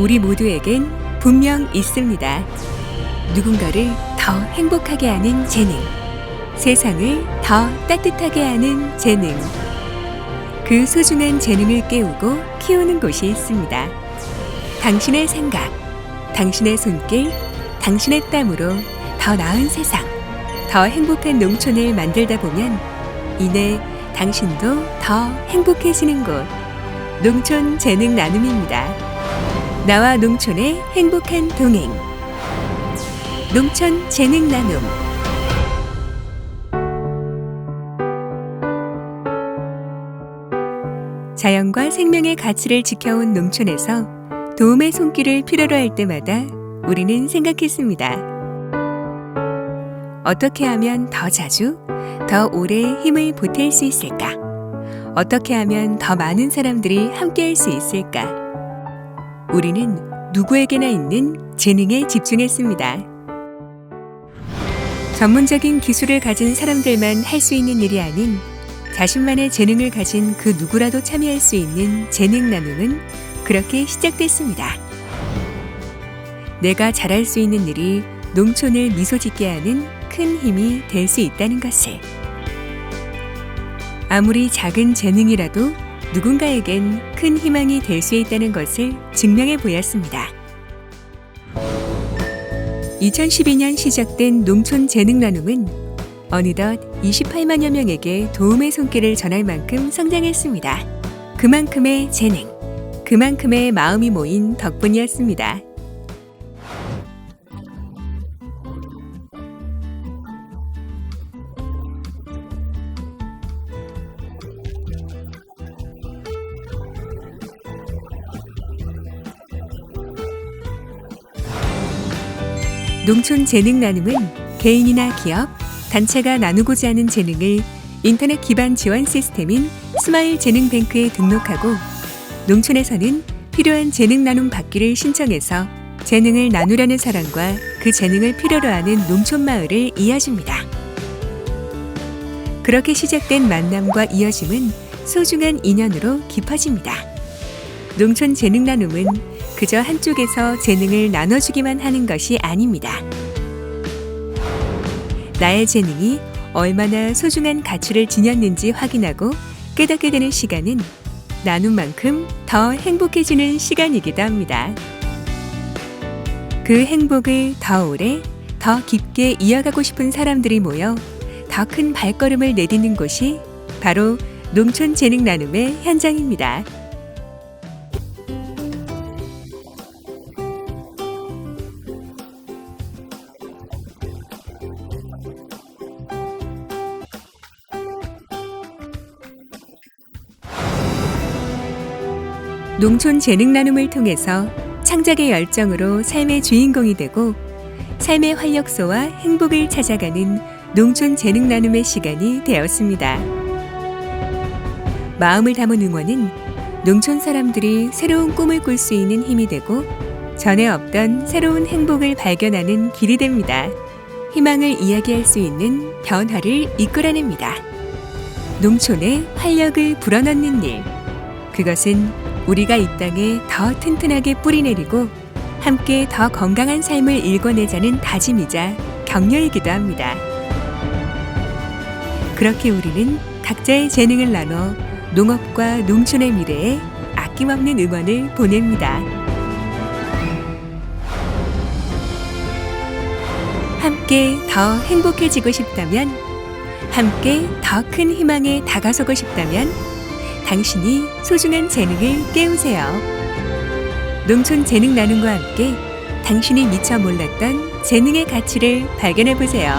우리 모두에겐 분명 있습니다. 누군가를 더 행복하게 하는 재능. 세상을 더 따뜻하게 하는 재능. 그 소중한 재능을 깨우고 키우는 곳이 있습니다. 당신의 생각, 당신의 손길, 당신의 땀으로 더 나은 세상, 더 행복한 농촌을 만들다 보면 이내 당신도 더 행복해지는 곳. 농촌 재능 나눔입니다. 나와 농촌의 행복한 동행. 농촌 재능 나눔. 자연과 생명의 가치를 지켜온 농촌에서 도움의 손길을 필요로 할 때마다 우리는 생각했습니다. 어떻게 하면 더 자주, 더 오래 힘을 보탤 수 있을까? 어떻게 하면 더 많은 사람들이 함께할 수 있을까? 우리는 누구에게나 있는 재능에 집중했습니다. 전문적인 기술을 가진 사람들만 할 수 있는 일이 아닌 자신만의 재능을 가진 그 누구라도 참여할 수 있는 재능 나눔은 그렇게 시작됐습니다. 내가 잘할 수 있는 일이 농촌을 미소 짓게 하는 큰 힘이 될 수 있다는 것을. 아무리 작은 재능이라도 누군가에겐 큰 희망이 될 수 있다는 것을 증명해 보였습니다. 2012년 시작된 농촌 재능 나눔은 어느덧 28만여 명에게 도움의 손길을 전할 만큼 성장했습니다. 그만큼의 재능, 그만큼의 마음이 모인 덕분이었습니다. 농촌 재능 나눔은 개인이나 기업, 단체가 나누고자 하는 재능을 인터넷 기반 지원 시스템인 스마일 재능뱅크에 등록하고 농촌에서는 필요한 재능 나눔 받기를 신청해서 재능을 나누려는 사람과 그 재능을 필요로 하는 농촌 마을을 이어줍니다. 그렇게 시작된 만남과 이어짐은 소중한 인연으로 깊어집니다. 농촌 재능 나눔은 그저 한쪽에서 재능을 나눠주기만 하는 것이 아닙니다. 나의 재능이 얼마나 소중한 가치를 지녔는지 확인하고 깨닫게 되는 시간은 나눈 만큼 더 행복해지는 시간이기도 합니다. 그 행복을 더 오래, 더 깊게 이어가고 싶은 사람들이 모여 더 큰 발걸음을 내딛는 곳이 바로 농촌 재능 나눔의 현장입니다. 농촌 재능 나눔을 통해서 창작의 열정으로 삶의 주인공이 되고 삶의 활력소와 행복을 찾아가는 농촌 재능 나눔의 시간이 되었습니다. 마음을 담은 응원은 농촌 사람들이 새로운 꿈을 꿀 수 있는 힘이 되고 전에 없던 새로운 행복을 발견하는 길이 됩니다. 희망을 이야기할 수 있는 변화를 이끌어냅니다. 농촌에 활력을 불어넣는 일. 그것은 우리가 이 땅에 더 튼튼하게 뿌리내리고 함께 더 건강한 삶을 일궈내자는 다짐이자 격려이기도 합니다. 그렇게 우리는 각자의 재능을 나눠 농업과 농촌의 미래에 아낌없는 응원을 보냅니다. 함께 더 행복해지고 싶다면, 함께 더 큰 희망에 다가서고 싶다면, 당신이 소중한 재능을 깨우세요. 농촌 재능 나눔과 함께 당신이 미처 몰랐던 재능의 가치를 발견해 보세요.